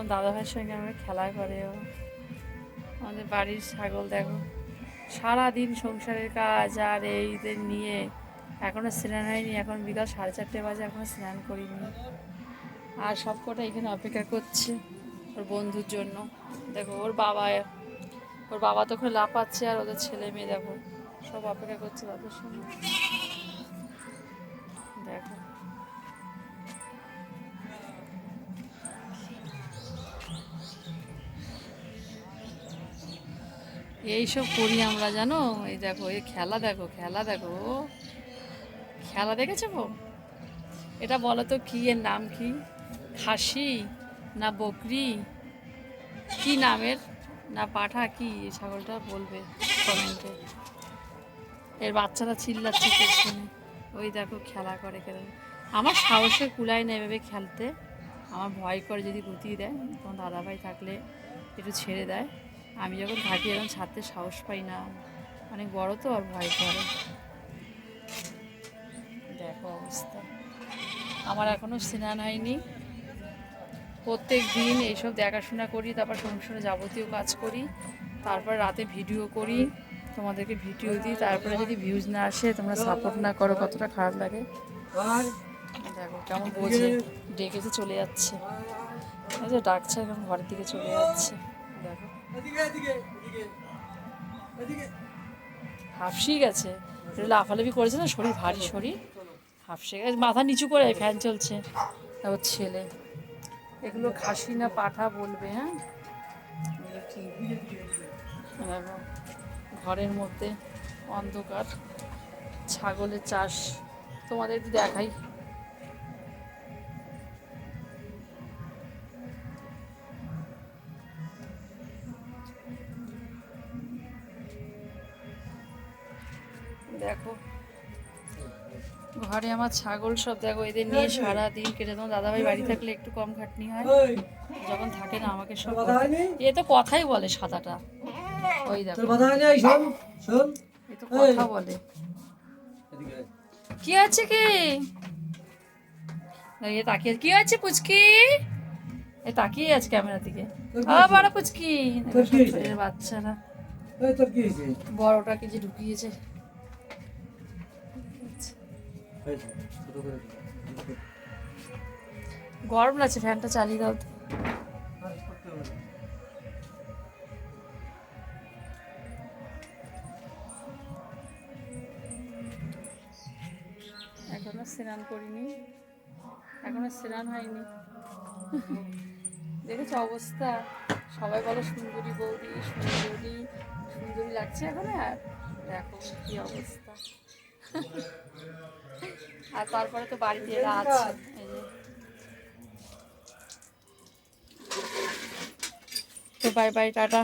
তোমার দাদা ভাইয়ের সঙ্গে আমরা খেলা করে ও। আমাদের বাড়ির ছাগল দেখো, সারাদিন সংসারের কাজ আর এইদের নিয়ে এখনও স্নান হয়নি, এখন বিকাল সাড়ে চারটে বাজে এখনও স্নান করিনি। আর সব কটা এখানে অপেক্ষা করছে ওর বন্ধুর জন্য। দেখো, ওর বাবা ওর বাবা তো ওখানে লাফাচ্ছে আর ওদের ছেলে মেয়ে দেখো, সব অপেক্ষা করছে তাদের সঙ্গে। এইসব করি আমরা, জানো? এই দেখো, এই খেলা দেখো খেলা দেখো খেলা দেখেছ গো? এটা বলো তো, কি এর নাম কি? খাসি না বকরি? কি নামের? না পাঠা কি? এই ছাগলটা বলবে কমেন্টে এর বাচ্চারা চিল্লাচ্ছে পেছনে ওই দেখো, খেলা করে কেন আমার সাহসে কুলায় না এভাবে খেলতে। আমার ভয় করে যদি গুতিয়ে দেয়, তখন দাদাভাই থাকলে একটু ছেড়ে দেয়। আমি যখন থাকি এখন ছাড়তে সাহস পাই না। অনেক বড় তো আর ভয় করে। দেখো অবস্থা। আমার এখনও স্নান হয়নি। প্রত্যেক দিন এইসব দেখাশোনা করি, তারপর সংসারে যাবতীয় কাজ করি, তারপর রাতে ভিডিও করি, তোমাদেরকে ভিডিও দিই, তারপরে যদি ভিউজ না আসে, তোমরা সাপোর্ট না করো, কতটা খারাপ লাগে। দেখো কেমন বোঝে ডেকেছে চলে যাচ্ছে। ডাকছে, এখন ঘরের দিকে চলে যাচ্ছে। দেখো। হাফসি গেছে লাফালাফি করেছে না শরীর ভারী শরীর। হাফসে গেছে মাথা নিচু করে ফ্যান চলছে। ওর ছেলে। এগুলো খাসি না পাঠা বলবে হ্যাঁ? ঘরের মধ্যে অন্ধকার ছাগলের চাষ। তোমাদের একটু দেখাই। দেখো। ঘরে আমার ছাগল সব দেখো এদের নিয়ে সারা দিন কেটে তোমার দাদাভাই বাড়ি থাকলে একটু কম খাটনি হয়। যখন থাকে না আমাকে সব এ তো কথাই বলে সাদাটা। ওই দেখো। এ তো কথা বলে। কি আছে কি? এ তাকিয়ে কি আছে পুচকি? এ তাকিয়ে আছে ক্যামেরা দিকে। পুচকি। বাচ্চারা। তোর কি যে ঢুকিয়েছে? গরম লাগছে, ফ্যানটা চালিয়ে দাও তো। এখনও স্নান করিনি। এখনও স্নান হয়নি। দেখেছ অবস্থা? সবাই বলো সুন্দরী বৌদি, সুন্দরী সুন্দরী লাগছে এখন। আর দেখো কি অবস্থা। আর তারপরে তো বাড়িতে এরা আছে। এই যে। তো বাই বাই টাটা।